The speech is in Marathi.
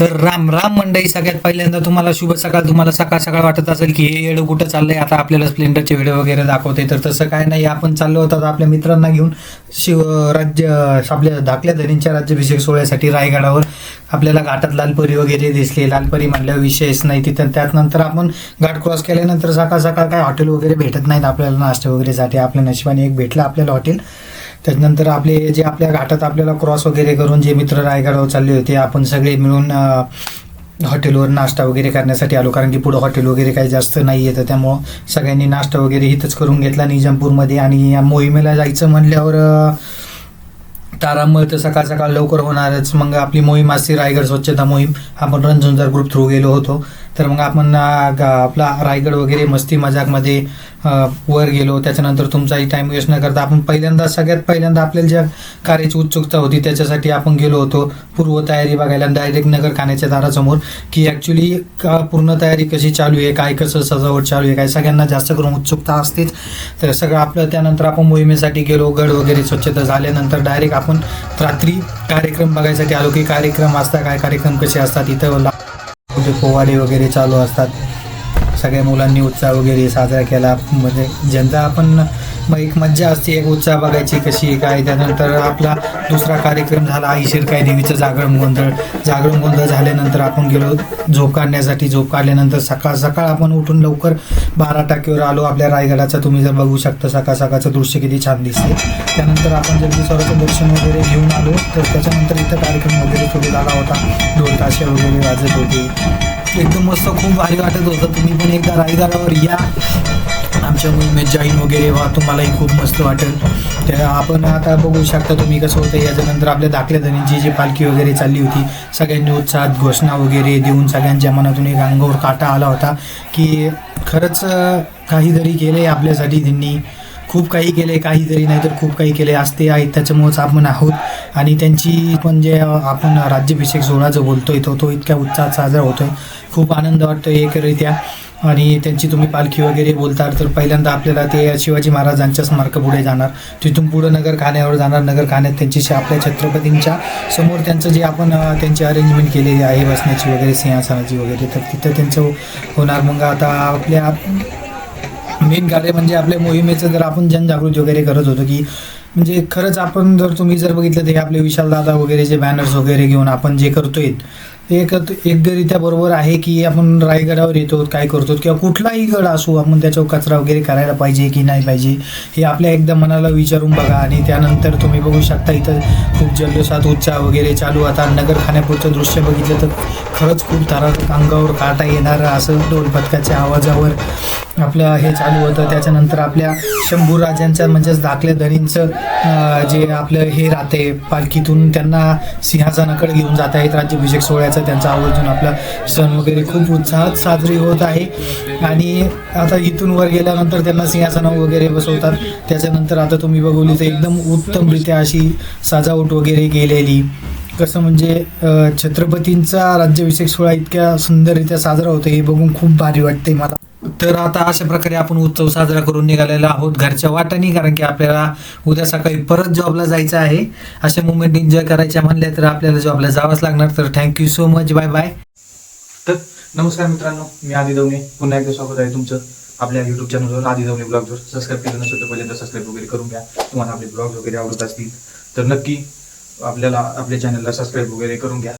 तर राम राम मंडळी सगळ्यात पहिल्यांदा तुम्हाला शुभ सकाळ. तुम्हाला सकाळ सकाळ वाटत असेल की हे येडं कुठं चाललंय? आता आपल्याला स्प्लेंडरचे व्हिडिओ वगैरे दाखवते. तर तसं काय नाही. आपण चाललो होतो आता आपल्या मित्रांना घेऊन शिव राज्य आपल्या धाकल्या धनींच्या राज्याभिषेक सोहळ्यासाठी रायगडावर. आपल्याला घाटात लालपरी वगैरे दिसले. लालपरी म्हटल्यावर विषयच नाही तिथं. त्यानंतर आपण घाट क्रॉस केल्यानंतर सकाळ सकाळ काय हॉटेल वगैरे भेटत नाहीत आपल्याला नाश्ता वगैरेसाठी आपल्या नशिबाने एक भेटलं आपल्याला हॉटेल. त्याच्यानंतर आपले जे आपल्या घाटात आपल्याला क्रॉस वगैरे करून जे मित्र रायगडावर चालले होते आपण सगळे मिळून हॉटेलवर नाश्ता वगैरे करण्यासाठी आलो. कारण की पुढं हॉटेल वगैरे काही जास्त नाही येतं त्यामुळं सगळ्यांनी नाश्ता वगैरे इथंच करून घेतला निजामपूरमध्ये. आणि या मोहिमेला जायचं म्हणल्यावर अं, तर सकाळ सकाळ लवकर होणारच. मग आपली मोहीम असते रायगड स्वच्छता मोहीम. आपण रणझुंजार ग्रुप थ्रू गेलो होतो. तर मग आपण आपला रायगड वगैरे मस्ती मजाकमध्ये वर गेलो. त्याच्यानंतर तुमचाही टाइम वेस्ट न करता आपण पहिल्यांदा सगळ्यात पहिल्यांदा आपल्याला ज्या कार्याची उत्सुकता होती त्याच्यासाठी आपण गेलो होतो. पूर्व तयारी बघायला डायरेक्ट नगर खाण्याच्या दारासमोर की ॲक्च्युली पूर्ण तयारी कशी चालू आहे काय कसं सजावट चालू आहे काय सगळ्यांना जास्त करून उत्सुकता असतेच. तर सगळं आपलं त्यानंतर आपण मोहिमेसाठी गेलो गड वगैरे स्वच्छता झाल्यानंतर डायरेक्ट आपण रात्री कार्यक्रम बघायसाठी आलो की कार्यक्रम असतात काय कार्यक्रम कसे असतात इथं कुठे पोवाडे वगैरे चालू असतात. सगळ्या मुलांनी उत्साह वगैरे साजरा केला. म्हणजे ज्यांचा आपण मग एक मज्जा असते एक उत्साह बघायची कशी काय त्यानंतर आपला दुसरा कार्यक्रम झाला आईशीर काय देवीचं जागरण गोंधळ. जागरण गोंधळ झाल्यानंतर आपण गेलो झोप काढण्यासाठी. झोप काढल्यानंतर सकाळ सकाळ आपण उठून लवकर बारा टाकीवर आलो. आपल्या रायगडाचं तुम्ही जर बघू शकता सकाळ सकाळचं दृश्य किती छान दिसते. त्यानंतर आपण जगदीश्वराचं दर्शन वगैरे घेऊन आलो. तर त्याच्यानंतर इथं कार्यक्रम वगैरे सुरू झाला होता. ढोल ताशे वगैरे वाजत होते. एकदम मस्त खूप भारी वाटत होतं. तुम्ही पण एकदा रायगडावर या. आमच्या मोहिमेत जॉईन वगैरे व्हा तुम्हालाही खूप मस्त वाटेल. तर आपण आता बघू शकता तुम्ही कसं होतं याच्यानंतर आपल्या दाखल्या धनींची जी पालखी वगैरे चालली होती सगळ्यांनी उत्साहात घोषणा वगैरे देऊन सगळ्यांच्या मनातून एक अंगावर काटा आला होता की खरंच काहीतरी केलं आहे आपल्यासाठी त्यांनी खूप काही केले काहीतरी नाही तर खूप काही केले असते आहेत त्याच्यामुळेच आपण आहोत. आणि त्यांची पण जे आपण राज्याभिषेक सोहळा जो बोलतोय तो तो इतक्या उत्साहात साजरा होतोय. खूप आनंद वाटतो एकरित्या. आणि त्यांची तुम्ही पालखी वगैरे बोलता तर पहिल्यांदा आपल्याला ते शिवाजी महाराजांच्या स्मारक पुढे जाणार. तिथून पुढं नगरखान्यावर जाणार. नगरखान्यात त्यांची आपल्या छत्रपतींच्या समोर त्यांचं जे आपण त्यांची अरेंजमेंट केलेली आहे बसण्याची वगैरे सिंहासनाची वगैरे तर तिथं त्यांचं होणार. मग आता आपल्या मेन कार्य म्हणजे आपल्या मोहिमेचं जर आपण जनजागृती वगैरे करत होतो की म्हणजे खरंच आपण जर तुम्ही जर बघितलं ते आपले विशालदादा वगैरे जे बॅनर्स वगैरे घेऊन आपण जे करतोय एक एकगरित्या बरोबर आहे की आपण रायगडावर येतो काय करतो किंवा कुठलाही गड असू आपण त्याच्यावर कचरा वगैरे करायला पाहिजे की नाही पाहिजे हे आपल्या एकदा मनाला विचारून बघा आणि त्यानंतर तुम्ही बघू शकता इथं खूप जल्लोषात उत्साह वगैरे चालू. आता नगरखान्यापुढचं दृश्य बघितलं तर खरंच खूप तारा अंगावर काटा येणारं असं ढोलपथकाच्या आवाजावर आपलं हे चालू होतं. त्याच्यानंतर आपल्या शंभू राजांच्या म्हणजेच धाकल्या धनींचं जे आपलं हे राहते पालखीतून त्यांना सिंहासनाकडे घेऊन जात आहेत. राज्याभिषेक सोहळ्याचा त्यांचा आवर्जून आपला सण वगैरे खूप उत्साहात साजरी होत आहे. आणि आता इथून वर गेल्यानंतर त्यांना सिंहासनं वगैरे बसवतात. त्याच्यानंतर आता तुम्ही बघवली तर एकदम उत्तमरित्या अशी सजावट वगैरे केलेली. कसं म्हणजे छत्रपतींचा राज्याभिषेक सोहळा इतक्या सुंदररित्या साजरा होतो हे बघून खूप भारी वाटते मला. तर आता अशा प्रकारे आपण उत्सव साजरा करून निघालेला आहोत घरच्या वाटाने कारण की आपल्याला उद्या सकाळी परत जॉबला जायचं आहे. अशा मुवमेंट एन्जॉय करायच्या म्हणल्या तर आपल्याला जॉबला जावंच लागणार. तर thank you so much bye bye तर नमस्कार मित्रांनो मी आधी दवणे. पुन्हा एकदा स्वागत आहे तुमचं आपल्या युट्यूब चॅनलवर आदी दवणे ब्लॉगवर सबस्क्राईब केलं नसेल तर पहिल्यांदा सबस्क्राईब वगैरे करून घ्या. तुम्हाला आपले ब्लॉग वगैरे आवडत असतील तर नक्की आपल्याला आपल्या चॅनलला सबस्क्राईब वगैरे करून घ्या.